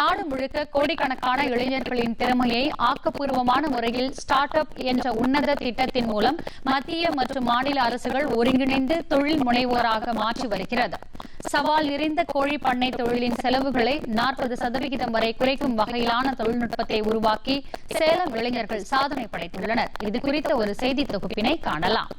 நாடு முழுக்க கோடிக்கணக்கான இளைஞர்களின் திறமையை ஆக்கப்பூர்வமான முறையில் ஸ்டார்ட் அப் என்ற உன்னத திட்டத்தின் மூலம் மத்திய மற்றும் மாநில அரசுகள் ஒருங்கிணைந்து தொழில் முனைவோராக மாற்றி வருகிறது. சவால் நிறைந்த கோழி பண்ணை தொழிலின் செலவுகளை நாற்பது சதவிகிதம் வரை குறைக்கும் வகையிலான தொழில்நுட்பத்தை உருவாக்கி சேலம் இளைஞர்கள் சாதனை படைத்துள்ளனர். இது குறித்த ஒரு செய்தி தொகுப்பினை காணலாம்.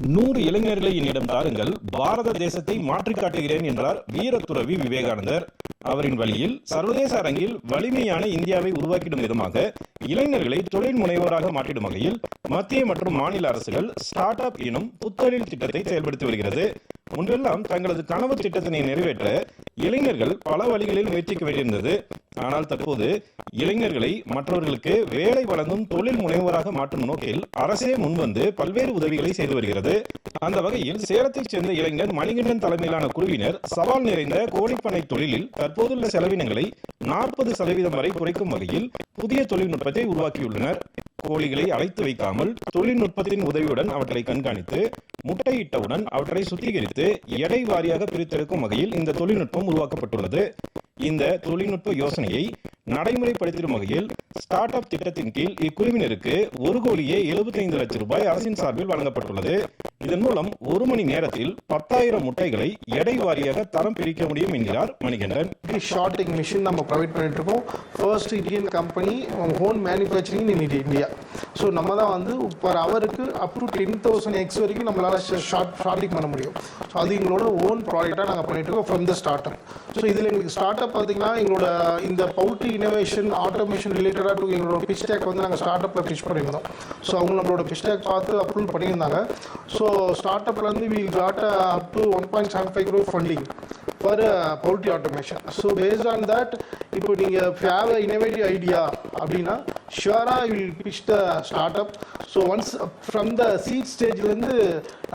நூறு இளைஞர்களை என்னிடம் தாருங்கள் பாரத தேசத்தை மாற்றிக் காட்டுகிறேன் என்றார் வீரத்துறவி விவேகானந்தர். அவரின் வழியில் சர்வதேச அரங்கில் வலிமையான இந்தியாவை உருவாக்கிடும் விதமாக இளைஞர்களை தொழில் முனைவோராக மாற்றிடும் வகையில் மத்திய மற்றும் மாநில அரசுகள் ஸ்டார்ட் அப் எனும் புத்தொழில் திட்டத்தை செயல்படுத்தி வருகிறது. முன்பெல்லாம் தங்களது கனவு திட்டத்தினை நிறைவேற்ற இளைஞர்கள் பல வழிகளில் முயற்சிக்க வேண்டியிருந்தது. ஆனால் தற்போது இளைஞர்களை மற்றவர்களுக்கு வேலை வழங்கும் தொழில் முனைவோராக மாற்றும் நோக்கில் அரசே முன்வந்து பல்வேறு உதவிகளை செய்து வருகிறது. அந்த வகையில் சேலத்தைச் சேர்ந்த இளைஞர் மணிகண்டன் தலைமையிலான குழுவினர் சவால் நிறைந்த கோழிப்பனை தொழிலில் தற்போதுள்ள செலவினங்களை நாற்பது சதவீதம் வரை குறைக்கும் வகையில் புதிய தொழில்நுட்பத்தை உருவாக்கியுள்ளனர். கோழிகளை அழைத்து வைக்காமல் தொழில்நுட்பத்தின் உதவியுடன் அவற்றை கண்காணித்து முட்டையிட்டவுடன் அவற்றை சுத்திகரித்து எடை வாரியாக பிரித்தெடுக்கும் வகையில் இந்த தொழில்நுட்பம் உருவாக்கப்பட்டுள்ளது. இந்த தொழில்நுட்ப யோசனையை நடைமுறைப்படுத்திடும் வகையில் ஸ்டார்ட் அப் திட்டத்தின் கீழ் இக்குழுவினருக்கு ஒரு கோடியே எழுபத்தைந்து லட்சம் ரூபாய் அரசின் சார்பில் வழங்கப்பட்டுள்ளது. இதன் மூலம் ஒரு மணி நேரத்தில் பத்தாயிரம் முட்டைகளை எடை வாரியாக தரம் பிரிக்க முடியும் என்கிறார் மணிகண்டன். ஷார்டிங் மிஷின் நம்ம ப்ரொவைட் பண்ணிட்டு இருக்கோம். First Indian company on manufacturing in India so நம்ம தான் வந்து பர் அவருக்கு up to ten thousand X வரைக்கும் நம்மளால ஷார்ட் ஷார்ட்டிங் பண்ண முடியும். ஸோ அது எங்களோட ஓன் ப்ராடக்டாக நாங்கள் பண்ணிட்டு இருக்கோம் from the startup so இதில் எங்களுக்கு ஸ்டார்ட் அப் பார்த்தீங்கன்னா எங்களோட இந்த பவுட்ரி இனோவேஷன் ஆட்டோமேஷன் ரிலேட்டடாக டு எங்களோட பிச் டேக் வந்து நாங்கள் ஸ்டார்ட் அப்பில் பிச் பண்ணியிருந்தோம். ஸோ அவங்க நம்மளோட பிச் டேக் பார்த்து அப்ரூவ் பண்ணியிருந்தாங்க. So so స్టార్టప్లంది we got up to one point seven five crore funding for poultry automation so based on that இப்போ நீங்கள் ஹேவ் அ இனோவேட்டிவ் ஐடியா அப்படின்னா ஷுவராக will pitch the start up so once from the seed ஸ்டேஜ்லேருந்து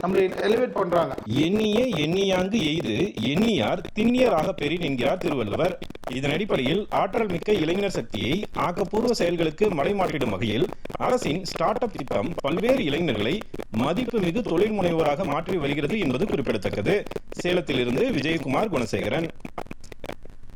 நம்மளை elevate பண்ணுறாங்க எண்ணிய எண்ணியாங்கு எய்து எண்ணியார் திண்ணியராக பெறின் என்கிறார் திருவள்ளுவர். இதன் அடிப்படையில் ஆற்றல் மிக்க இளைஞர் சக்தியை ஆக்கப்பூர்வ செயல்களுக்கு மடைமாற்றிடும் வகையில் அரசின் ஸ்டார்ட் அப் திட்டம் பல்வேறு இளைஞர்களை மதிப்புமிகு தொழில் முனைவோராக மாற்றி வருகிறது என்பது குறிப்பிடத்தக்கது. சேலத்திலிருந்து விஜயகுமார் con ese gran